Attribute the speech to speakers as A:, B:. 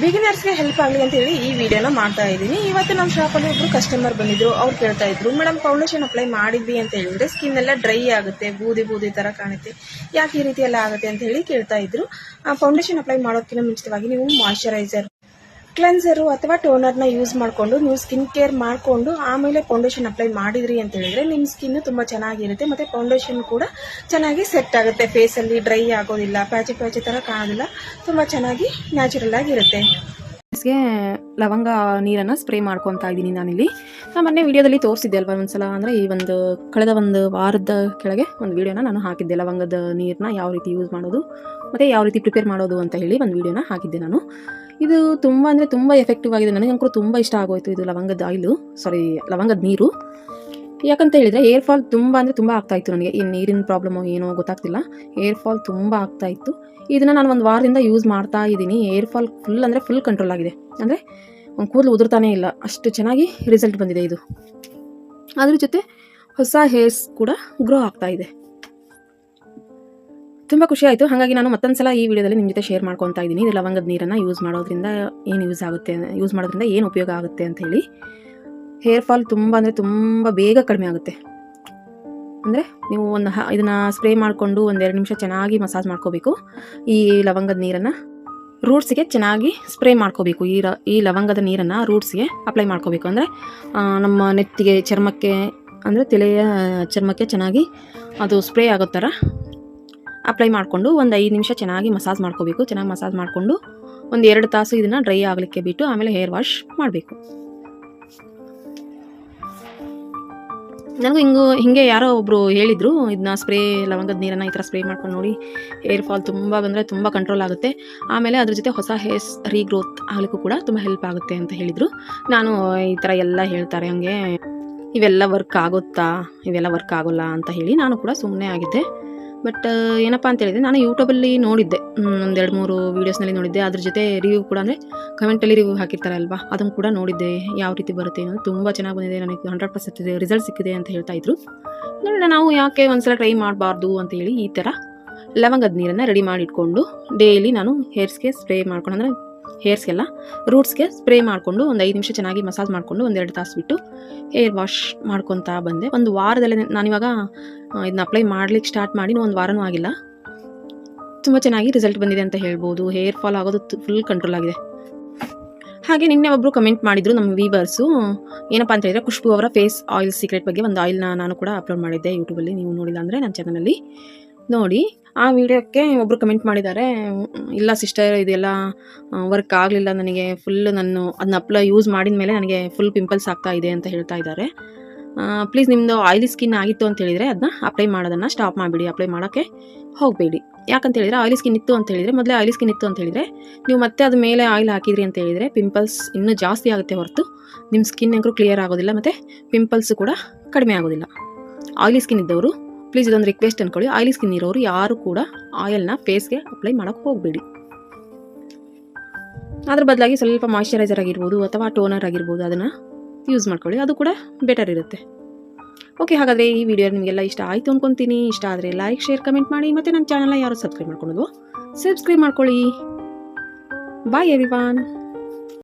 A: ಬಿಗಿನರ್ಸ್ಗೆ help ಆಗಲಿ ಅಂತ ಹೇಳಿ ಈ ವಿಡಿಯೋನ ಮಾಡ್ತಾ ಇದ್ದೀನಿ. ಇವತ್ತು ನಮ್ಮ ಶಾಪಲ್ಲಿ ಒಬ್ರು ಕಸ್ಟಮರ್ ಬಂದಿದ್ರು, ಅವ್ರು ಕೇಳ್ತಾ ಇದ್ರು ಮೇಡಮ್ ಫೌಂಡೇಶನ್ ಅಪ್ಲೈ ಮಾಡಿದ್ವಿ ಅಂತ ಹೇಳಿದ್ರೆ ಸ್ಕಿನ್ ಎಲ್ಲ ಡ್ರೈ ಆಗುತ್ತೆ, ಬೂದಿ ಬೂದಿ ಥರ ಕಾಣುತ್ತೆ, ಯಾಕೆ ಈ ರೀತಿ ಎಲ್ಲ ಆಗುತ್ತೆ? ಅಂತ ಹೇಳಿ ಕೇಳ್ತಾ ಇದ್ರು. ಫೌಂಡೇಶನ್ ಅಪ್ಲೈ ಮಾಡೋದಕ್ಕಿಂತ ಮುಂಚಿತವಾಗಿ ನೀವು ಮಾಯಶ್ಚರೈಸರ್ ಕ್ಲೆನ್ಸರು ಅಥವಾ ಟೋನರ್ನ ಯೂಸ್ ಮಾಡಿಕೊಂಡು ನೀವು ಸ್ಕಿನ್ ಕೇರ್ ಮಾಡಿಕೊಂಡು ಆಮೇಲೆ ಫೌಂಡೇಶನ್ ಅಪ್ಲೈ ಮಾಡಿದ್ರಿ ಅಂತ ಹೇಳಿದ್ರೆ ನಿಮ್ಮ ಸ್ಕಿನ್ ತುಂಬ ಚೆನ್ನಾಗಿರುತ್ತೆ ಮತ್ತು ಫೌಂಡೇಶನ್ ಕೂಡ ಚೆನ್ನಾಗಿ ಸೆಟ್ ಆಗುತ್ತೆ. ಫೇಸಲ್ಲಿ ಡ್ರೈ ಆಗೋದಿಲ್ಲ, ಪ್ಯಾಚೆ ಪ್ಯಾಚೆ ಥರ ಕಾಣೋದಿಲ್ಲ, ತುಂಬ ಚೆನ್ನಾಗಿ ನ್ಯಾಚುರಲ್ ಆಗಿರುತ್ತೆ
B: ಗೆ ಲವಂಗ ನೀರನ್ನು ಸ್ಪ್ರೇ ಮಾಡ್ಕೊತಾ ಇದ್ದೀನಿ ನಾನಿಲ್ಲಿ. ನಾನು ಮೊನ್ನೆ ವೀಡಿಯೋದಲ್ಲಿ ತೋರಿಸಿದ್ದೆ ಅಲ್ವಾ ಒಂದ್ಸಲ? ಅಂದರೆ ಈ ಒಂದು ಕಳೆದ ಒಂದು ವಾರದ ಕೆಳಗೆ ಒಂದು ವೀಡಿಯೋನ ನಾನು ಹಾಕಿದ್ದೆ. ಲವಂಗದ ನೀರನ್ನ ಯಾವ ರೀತಿ ಯೂಸ್ ಮಾಡೋದು ಮತ್ತು ಯಾವ ರೀತಿ ಪ್ರಿಪೇರ್ ಮಾಡೋದು ಅಂತ ಹೇಳಿ ಒಂದು ವೀಡಿಯೋನ ಹಾಕಿದ್ದೆ ನಾನು. ಇದು ತುಂಬ ಅಂದರೆ ತುಂಬ ಎಫೆಕ್ಟಿವ್ ಆಗಿದೆ. ನನಗೆ ಅಂಕೂ ತುಂಬ ಇಷ್ಟ ಆಗೋಯಿತು ಇದು ಲವಂಗದ ಆಯಿಲು. ಸಾರಿ ಲವಂಗದ ನೀರು. ಯಾಕಂತ ಹೇಳಿದರೆ ಏರ್ ಫಾಲ್ ತುಂಬ ಅಂದರೆ ತುಂಬ ಆಗ್ತಾಯಿತ್ತು ನನಗೆ. ಈ ನೀರಿನ ಪ್ರಾಬ್ಲಮ್ ಏನೋ ಗೊತ್ತಾಗ್ತಿಲ್ಲ. ಏರ್ ಫಾಲ್ ತುಂಬ ಆಗ್ತಾಯಿತ್ತು ಇದನ್ನು ನಾನು ಒಂದು ವಾರದಿಂದ ಯೂಸ್ ಮಾಡ್ತಾ ಇದ್ದೀನಿ. ಏರ್ ಫಾಲ್ ಫುಲ್ ಅಂದರೆ ಫುಲ್ ಕಂಟ್ರೋಲ್ ಆಗಿದೆ. ಅಂದರೆ ಒಂದು ಕೂದಲು ಉದುರ್ತಾನೇ ಇಲ್ಲ. ಅಷ್ಟು ಚೆನ್ನಾಗಿ ರಿಸಲ್ಟ್ ಬಂದಿದೆ ಇದು. ಅದ್ರ ಜೊತೆ ಹೊಸ ಹೇರ್ಸ್ ಕೂಡ ಗ್ರೋ ಆಗ್ತಾ ಇದೆ. ತುಂಬ ಖುಷಿ ಆಯಿತು. ಹಾಗಾಗಿ ನಾನು ಮತ್ತೊಂದು ಸಲ ಈ ವಿಡಿಯೋದಲ್ಲಿ ನಿಮ್ಮ ಜೊತೆ ಶೇರ್ ಮಾಡ್ಕೊತಾ ಇದ್ದೀನಿ. ಇದು ಲವಂಗದ ನೀರನ್ನು ಯೂಸ್ ಮಾಡೋದ್ರಿಂದ ಏನು ಯೂಸ್ ಆಗುತ್ತೆ ಯೂಸ್ ಮಾಡೋದ್ರಿಂದ ಏನು ಉಪಯೋಗ ಆಗುತ್ತೆ ಅಂತ ಹೇಳಿ. ಹೇರ್ ಫಾಲ್ ತುಂಬ ಅಂದರೆ ತುಂಬ ಬೇಗ ಕಡಿಮೆ ಆಗುತ್ತೆ. ಅಂದರೆ ನೀವು ಒಂದು ಹ, ಇದನ್ನು ಸ್ಪ್ರೇ ಮಾಡಿಕೊಂಡು ಒಂದೆರಡು ನಿಮಿಷ ಚೆನ್ನಾಗಿ ಮಸಾಜ್ ಮಾಡ್ಕೋಬೇಕು. ಈ ಲವಂಗದ ನೀರನ್ನು ರೂಟ್ಸ್ಗೆ ಚೆನ್ನಾಗಿ ಸ್ಪ್ರೇ ಮಾಡ್ಕೋಬೇಕು. ಈ ರ, ಈ ಲವಂಗದ ನೀರನ್ನು ರೂಟ್ಸ್ಗೆ ಅಪ್ಲೈ ಮಾಡ್ಕೋಬೇಕು. ಅಂದರೆ ನಮ್ಮ ನೆತ್ತಿಗೆ ಚರ್ಮಕ್ಕೆ, ಅಂದರೆ ತಲೆಯ ಚರ್ಮಕ್ಕೆ ಚೆನ್ನಾಗಿ ಅದು ಸ್ಪ್ರೇ ಆಗೋ ಥರ ಅಪ್ಲೈ ಮಾಡಿಕೊಂಡು ಒಂದು ಐದು ನಿಮಿಷ ಚೆನ್ನಾಗಿ ಮಸಾಜ್ ಮಾಡ್ಕೋಬೇಕು. ಚೆನ್ನಾಗಿ ಮಸಾಜ್ ಮಾಡಿಕೊಂಡು ಒಂದು ಎರಡು ತಾಸು ಇದನ್ನು ಡ್ರೈ ಆಗಲಿಕ್ಕೆ ಬಿಟ್ಟು ಆಮೇಲೆ ಹೇರ್ ವಾಶ್ ಮಾಡಬೇಕು. ನನಗೂ ಹಿಂಗೂ, ಹಿಂಗೆ ಯಾರೋ ಒಬ್ಬರು ಹೇಳಿದರು ಇದನ್ನ ಸ್ಪ್ರೇ ಲವಂಗದ ನೀರನ್ನು ಈ ಥರ ಸ್ಪ್ರೇ ಮಾಡ್ಕೊಂಡು ನೋಡಿ ಹೇರ್ ಫಾಲ್ ತುಂಬ ಬಂದರೆ ತುಂಬ ಕಂಟ್ರೋಲ್ ಆಗುತ್ತೆ. ಆಮೇಲೆ ಅದ್ರ ಜೊತೆ ಹೊಸ ಹೇರ್ಸ್ ರೀಗ್ರೋತ್ ಆಗಲಿಕ್ಕೂ ಕೂಡ ತುಂಬ ಹೆಲ್ಪ್ ಆಗುತ್ತೆ ಅಂತ ಹೇಳಿದರು. ನಾನು ಈ ಥರ ಎಲ್ಲ ಹೇಳ್ತಾರೆ, ಹಂಗೆ, ಇವೆಲ್ಲ ವರ್ಕ್ ಆಗುತ್ತಾ? ಇವೆಲ್ಲ ವರ್ಕ್ ಆಗೋಲ್ಲ? ಅಂತ ಹೇಳಿ ನಾನು ಕೂಡ ಸುಮ್ಮನೆ ಆಗಿದ್ದೆ. ಬಟ್ ಏನಪ್ಪ ಅಂತ ಹೇಳಿದ್ರೆ ನಾನು ಯೂಟ್ಯೂಬಲ್ಲಿ ನೋಡಿದ್ದೆ. ಒಂದು ಎರಡು ಮೂರು ವೀಡಿಯೋಸ್ನಲ್ಲಿ ನೋಡಿದ್ದೆ. ಅದ್ರ ಜೊತೆ ರಿವ್ಯೂ ಕೂಡ ಅಂದರೆ ಕಮೆಂಟಲ್ಲಿ ರಿವ್ಯೂ ಹಾಕಿರ್ತಾರೆ ಅಲ್ವಾ ಅದನ್ನು ಕೂಡ ನೋಡಿದ್ದೆ. ಯಾವ ರೀತಿ ಬರುತ್ತೆ ಅನ್ನೋದು ತುಂಬ ಚೆನ್ನಾಗಿ ಬಂದಿದೆ. ನನಗೆ ಹಂಡ್ರೆಡ್ ಪರ್ಸೆಂಟ್ ಇದೆ. ರಿಸಲ್ಟ್ ಸಿಕ್ಕಿದೆ ಅಂತ ಹೇಳ್ತಾ ಇದ್ರು. ನೋಡೋಣ, ನಾವು ಯಾಕೆ ಒಂದ್ಸಲ ಟ್ರೈ ಮಾಡಬಾರ್ದು ಅಂತ ಹೇಳಿ ಈ ಥರ ಲವಂಗದ ನೀರನ್ನು ರೆಡಿ ಮಾಡಿಟ್ಕೊಂಡು ಡೈಲಿ ನಾನು ಹೇರ್ಸ್ಗೆ ಸ್ಪ್ರೇ ಮಾಡ್ಕೊಂಡು ಅಂದರೆ ಹೇರ್ಸ್ಗೆಲ್ಲ ರೂಟ್ಸ್ಗೆ ಸ್ಪ್ರೇ ಮಾಡಿಕೊಂಡು ಒಂದು ಐದು ನಿಮಿಷ ಚೆನ್ನಾಗಿ ಮಸಾಜ್ ಮಾಡಿಕೊಂಡು ಒಂದೆರಡು ತಾಸು ಬಿಟ್ಟು ಹೇರ್ ವಾಶ್ ಮಾಡ್ಕೊತಾ ಬಂದೆ. ಒಂದು ವಾರದಲ್ಲೇ ನಾನಿವಾಗ ಇದನ್ನ ಅಪ್ಲೈ ಮಾಡ್ಲಿಕ್ಕೆ ಸ್ಟಾರ್ಟ್ ಮಾಡಿ ಒಂದು ವಾರನೂ ಆಗಿಲ್ಲ. ತುಂಬ ಚೆನ್ನಾಗಿ ರಿಸಲ್ಟ್ ಬಂದಿದೆ ಅಂತ ಹೇಳ್ಬೋದು. ಹೇರ್ ಫಾಲ್ ಆಗೋದು ಫುಲ್ ಕಂಟ್ರೋಲ್ ಆಗಿದೆ. ಹಾಗೆ ನಿನ್ನೆ ಒಬ್ಬರು ಕಮೆಂಟ್ ಮಾಡಿದರು ನಮ್ಮ ವೀವರ್ಸು, ಏನಪ್ಪ ಅಂತ ಹೇಳಿದರೆ ಖುಷ್ಬು ಅವರ ಫೇಸ್ ಆಯಿಲ್ ಸೀಕ್ರೆಟ್ ಬಗ್ಗೆ ಒಂದು ಆಯಿಲ್ನ ನಾನು ಕೂಡ ಅಪ್ಲೋಡ್ ಮಾಡಿದ್ದೆ ಯೂಟ್ಯೂಬಲ್ಲಿ. ನೀವು ನೋಡಿಲ್ಲ ಅಂದರೆ ನನ್ನ ಚಾನಲಲ್ಲಿ ನೋಡಿ. ಆ ವಿಡಿಯೋಕ್ಕೆ ಒಬ್ಬರು ಕಮೆಂಟ್ ಮಾಡಿದ್ದಾರೆ, ಇಲ್ಲ ಸಿಸ್ಟರ್ ಇದೆಲ್ಲ ವರ್ಕ್ ಆಗಲಿಲ್ಲ ನನಗೆ ಫುಲ್ ನಾನು ಅದನ್ನ ಅಪ್ಲ ಯೂಸ್ ಮಾಡಿದ ಮೇಲೆ ನನಗೆ ಫುಲ್ ಪಿಂಪಲ್ಸ್ ಆಗ್ತಾ ಇದೆ ಅಂತ ಹೇಳ್ತಾ ಇದ್ದಾರೆ. ಪ್ಲೀಸ್ ನಿಮ್ಮದು ಆಯಿಲಿ ಸ್ಕಿನ್ ಆಗಿತ್ತು ಅಂತ ಹೇಳಿದರೆ ಅದನ್ನ ಅಪ್ಲೈ ಮಾಡೋದನ್ನು ಸ್ಟಾಪ್ ಮಾಡಿಬಿಡಿ ಅಪ್ಲೈ ಮಾಡೋಕ್ಕೆ ಹೋಗಬೇಡಿ. ಯಾಕಂತ ಹೇಳಿದರೆ ಆಯಿಲಿ ಸ್ಕಿನ್ ಇತ್ತು ಅಂತ ಹೇಳಿದರೆ, ಮೊದಲೇ ಆಯಿಲಿ ಸ್ಕಿನ್ ಇತ್ತು ಅಂತ ಹೇಳಿದರೆ, ನೀವು ಮತ್ತೆ ಅದ ಮೇಲೆ ಆಯಿಲ್ ಹಾಕಿದ್ರಿ ಅಂತ ಹೇಳಿದರೆ ಪಿಂಪಲ್ಸ್ ಇನ್ನೂ ಜಾಸ್ತಿ ಆಗುತ್ತೆ ಹೊರತು ನಿಮ್ಮ ಸ್ಕಿನ್ ಅಂಕರು ಕ್ಲಿಯರ್ ಆಗೋದಿಲ್ಲ, ಮತ್ತು ಪಿಂಪಲ್ಸ್ ಕೂಡ ಕಡಿಮೆ ಆಗೋದಿಲ್ಲ. ಆಯಿಲಿ ಸ್ಕಿನ್ ಇದ್ದವರು ಪ್ಲೀಸ್ ಇದೊಂದು ರಿಕ್ವೆಸ್ಟ್ ಅಂದ್ಕೊಳ್ಳಿ ಆಯಿಲಿ ಸ್ಕಿನ್ ಇರೋರು ಯಾರು ಕೂಡ ಆಯಿಲ್ನ ಫೇಸ್ಗೆ ಅಪ್ಲೈ ಮಾಡೋಕ್ಕೆ ಹೋಗಬೇಡಿ. ಅದ್ರ ಬದಲಾಗಿ ಸ್ವಲ್ಪ ಮಾಯಿಶ್ಚರೈಸರ್ ಆಗಿರ್ಬೋದು ಅಥವಾ ಟೋನರ್ ಆಗಿರ್ಬೋದು ಅದನ್ನು ಯೂಸ್ ಮಾಡ್ಕೊಳ್ಳಿ. ಅದು ಕೂಡ ಬೆಟರ್ ಇರುತ್ತೆ. ಓಕೆ ಹಾಗಾದರೆ ಈ ವಿಡಿಯೋ ನಿಮಗೆಲ್ಲ ಇಷ್ಟ ಆಯಿತು ಅಂದ್ಕೊತೀನಿ ಇಷ್ಟ ಆದರೆ ಲೈಕ್ ಶೇರ್ ಕಮೆಂಟ್ ಮಾಡಿ. ಮತ್ತು ನನ್ನ ಚಾನಲ್ನ ಯಾರು ಸಬ್ಸ್ಕ್ರೈಬ್ ಮಾಡ್ಕೊಳ್ಳೋದು ಸಬ್ಸ್ಕ್ರೈಬ್ ಮಾಡ್ಕೊಳ್ಳಿ. ಬಾಯ್ ಎವ್ರಿವಾನ್